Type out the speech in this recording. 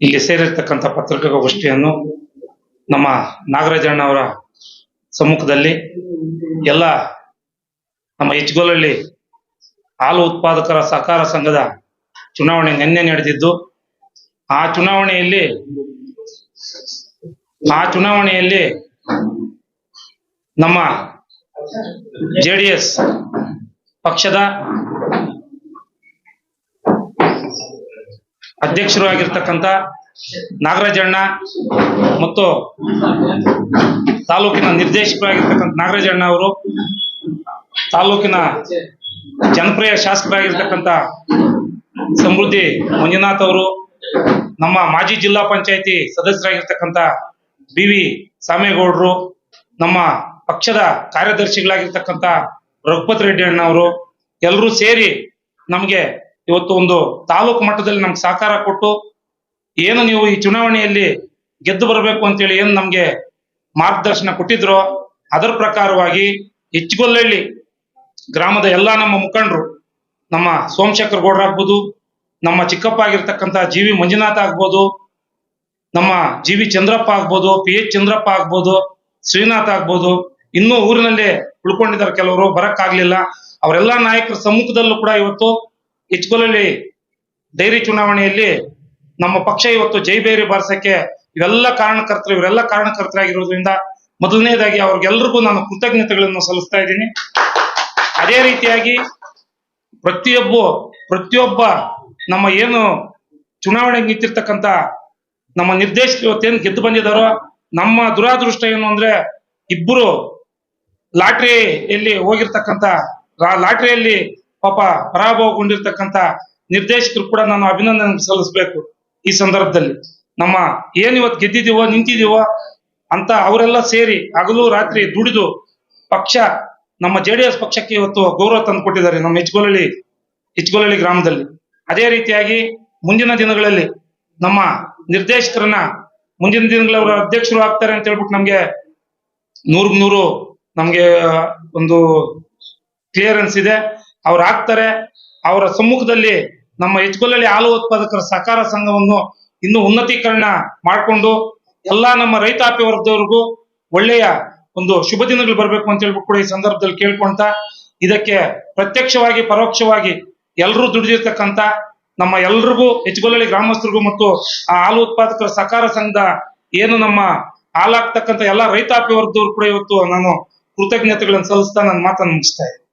ಇಲ್ಲಿ ಸೇರಿರ್ತಕ್ಕಂಥ ಪತ್ರಿಕಾಗೋಷ್ಠಿಯನ್ನು ನಮ್ಮ ನಾಗರಾಜಣ್ಣ ಅವರ ಸಮ್ಮುಖದಲ್ಲಿ ಎಲ್ಲ ನಮ್ಮ ಹೆಚ್ಗೋಲಲ್ಲಿ ಹಾಲು ಉತ್ಪಾದಕರ ಸಹಕಾರ ಸಂಘದ ಚುನಾವಣೆ ನಿನ್ನೆ ನಡೆದಿದ್ದು, ಆ ಚುನಾವಣೆಯಲ್ಲಿ ಆ ಚುನಾವಣೆಯಲ್ಲಿ ನಮ್ಮ ಜೆ ಡಿ ಎಸ್ ಪಕ್ಷದ ಅಧ್ಯಕ್ಷರು ಆಗಿರ್ತಕ್ಕಂಥ ನಾಗರಾಜಣ್ಣ ಮತ್ತು ತಾಲೂಕಿನ ನಿರ್ದೇಶಕರಾಗಿರ್ತಕ್ಕಂಥ ನಾಗರಾಜಣ್ಣ ಅವರು, ತಾಲೂಕಿನ ಜನಪ್ರಿಯ ಶಾಸಕರಾಗಿರ್ತಕ್ಕಂಥ ಸಮೃದ್ಧಿ ಮಂಜುನಾಥ್ ಅವರು, ನಮ್ಮ ಮಾಜಿ ಜಿಲ್ಲಾ ಪಂಚಾಯತಿ ಸದಸ್ಯರಾಗಿರ್ತಕ್ಕಂಥ ಬಿ ವಿ ಸಾಮೇಗೌಡರು, ನಮ್ಮ ಪಕ್ಷದ ಕಾರ್ಯದರ್ಶಿಗಳಾಗಿರ್ತಕ್ಕಂಥ ರಘುಪತ್ ರೆಡ್ಡಿ ಅಣ್ಣ ಅವರು ಎಲ್ಲರೂ ಸೇರಿ ನಮಗೆ ಇವತ್ತು ಒಂದು ತಾಲೂಕು ಮಟ್ಟದಲ್ಲಿ ನಮ್ಗೆ ಸಹಕಾರ ಕೊಟ್ಟು ಏನು ನೀವು ಈ ಚುನಾವಣೆಯಲ್ಲಿ ಗೆದ್ದು ಬರಬೇಕು ಅಂತೇಳಿ ಏನು ನಮ್ಗೆ ಮಾರ್ಗದರ್ಶನ ಕೊಟ್ಟಿದ್ರೋ ಅದರ ಪ್ರಕಾರವಾಗಿ ಹೆಚ್ಚುಗೊಲ್ಲಳ್ಳಿ ಗ್ರಾಮದ ಎಲ್ಲಾ ನಮ್ಮ ಮುಖಂಡರು, ನಮ್ಮ ಸೋಮಶೇಖರ್ ಗೌಡ್ರ ಆಗ್ಬೋದು, ನಮ್ಮ ಚಿಕ್ಕಪ್ಪ ಆಗಿರ್ತಕ್ಕಂಥ ಜಿ ವಿ ಮಂಜುನಾಥ್ ಆಗ್ಬೋದು, ನಮ್ಮ ಜಿ ವಿ ಚಂದ್ರಪ್ಪ ಆಗ್ಬೋದು, ಪಿ ಎಚ್ ಚಂದ್ರಪ್ಪ ಆಗ್ಬೋದು, ಶ್ರೀನಾಥ್ ಆಗ್ಬೋದು, ಇನ್ನೂ ಊರಿನಲ್ಲಿ ಉಳ್ಕೊಂಡಿದ್ದಾರೆ ಕೆಲವರು, ಬರಕ್ಕಾಗ್ಲಿಲ್ಲ. ಅವರೆಲ್ಲಾ ನಾಯಕರ ಸಮ್ಮುಖದಲ್ಲೂ ಕೂಡ ಇವತ್ತು ಹೆಚ್ಚುಗೊಲಲ್ಲಿ ಡೈರಿ ಚುನಾವಣೆಯಲ್ಲಿ ನಮ್ಮ ಪಕ್ಷ ಇವತ್ತು ಜೈಬೇರಿ ಬಾರಿಸಕ್ಕೆ ಇವೆಲ್ಲ ಕಾರಣಕರ್ತರು, ಇವರೆಲ್ಲ ಕಾರಣಕರ್ತರಾಗಿರೋದ್ರಿಂದ ಮೊದಲನೇದಾಗಿ ಅವ್ರಿಗೆಲ್ರಿಗೂ ನಾನು ಕೃತಜ್ಞತೆಗಳನ್ನು ಸಲ್ಲಿಸ್ತಾ ಇದ್ದೀನಿ. ಅದೇ ರೀತಿಯಾಗಿ ಪ್ರತಿಯೊಬ್ಬ ಪ್ರತಿಯೊಬ್ಬ ನಮ್ಮ ಏನು ಚುನಾವಣೆಗೆ ನಿಂತಿರ್ತಕ್ಕಂಥ ನಮ್ಮ ನಿರ್ದೇಶಕರು ಇವತ್ತೇನು ಗೆದ್ದು ಬಂದಿದಾರೋ ನಮ್ಮ ದುರಾದೃಷ್ಟ ಏನು ಅಂದ್ರೆ ಇಬ್ಬರು ಲಾಟ್ರಿಯಲ್ಲಿ ಹೋಗಿರ್ತಕ್ಕಂಥ ಲಾಟ್ರಿಯಲ್ಲಿ ಪಾಪ ಪರಾಭವಗೊಂಡಿರ್ತಕ್ಕಂತ ನಿರ್ದೇಶಕರು ಕೂಡ ನಾನು ಅಭಿನಂದನೆ ಸಲ್ಲಿಸಬೇಕು ಈ ಸಂದರ್ಭದಲ್ಲಿ. ನಮ್ಮ ಏನ್ ಇವತ್ತು ಗೆದ್ದಿದೀವೋ, ನಿಂತಿದೀವೋ ಅಂತ ಅವರೆಲ್ಲ ಸೇರಿ ಹಗಲು ರಾತ್ರಿ ದುಡಿದು ಪಕ್ಷ, ನಮ್ಮ ಜೆ ಪಕ್ಷಕ್ಕೆ ಇವತ್ತು ಗೌರವ ತಂದು ಕೊಟ್ಟಿದ್ದಾರೆ ನಮ್ಮ ಹೆಚ್ಗೊಲಳ್ಳಿ ಹೆಚ್ಗೊಲಳ್ಳಿ ಗ್ರಾಮದಲ್ಲಿ. ಅದೇ ರೀತಿಯಾಗಿ ಮುಂದಿನ ದಿನಗಳಲ್ಲಿ ನಮ್ಮ ನಿರ್ದೇಶಕರನ್ನ ಮುಂದಿನ ದಿನಗಳಲ್ಲಿ ಅವರ ಅಧ್ಯಕ್ಷರು ಆಗ್ತಾರೆ ಅಂತ ಹೇಳ್ಬಿಟ್ಟು ನಮ್ಗೆ ನೂರ್ ನೂರು ನಮ್ಗೆ ಒಂದು ಕ್ಲಿಯರೆನ್ಸ್ ಇದೆ. ಅವ್ರು ಆಗ್ತಾರೆ ಅವರ ಸಮ್ಮುಖದಲ್ಲಿ ನಮ್ಮ ಹೆಚ್ಗೊಲ್ಲಲ್ಲಿ ಹಾಲು ಉತ್ಪಾದಕರ ಸಹಕಾರ ಸಂಘವನ್ನು ಇನ್ನು ಉನ್ನತೀಕರಣ ಮಾಡಿಕೊಂಡು ಎಲ್ಲಾ ನಮ್ಮ ರೈತಾಪಿ ವರ್ಗದವರಿಗೂ ಒಳ್ಳೆಯ ಒಂದು ಶುಭ ದಿನಗಳು ಬರಬೇಕು ಅಂತ ಹೇಳ್ಬಿಟ್ಟು ಕೂಡ ಈ ಸಂದರ್ಭದಲ್ಲಿ ಕೇಳ್ಕೊಂತ ಇದಕ್ಕೆ ಪ್ರತ್ಯಕ್ಷವಾಗಿ, ಪರೋಕ್ಷವಾಗಿ ಎಲ್ಲರೂ ದುಡಿದಿರ್ತಕ್ಕಂಥ ನಮ್ಮ ಎಲ್ರಿಗೂ ಹೆಚ್ಗೊಲ್ಲಳ್ಳಿ ಗ್ರಾಮಸ್ಥರಿಗೂ ಮತ್ತು ಆ ಹಾಲು ಉತ್ಪಾದಕರ ಸಹಕಾರ ಸಂಘದ ಏನು ನಮ್ಮ ಹಾಲಾಗ್ತಕ್ಕಂಥ ಎಲ್ಲಾ ರೈತಾಪಿ ವರ್ಗದವ್ರು ಕೂಡ ಇವತ್ತು ನಾನು ಕೃತಜ್ಞತೆಗಳನ್ನು ಸಲ್ಲಿಸ್ತಾ ನನ್ನ ಮಾತನ್ನು ಮುಗಿಸ್ತಾ ಇದ್ದೀನಿ.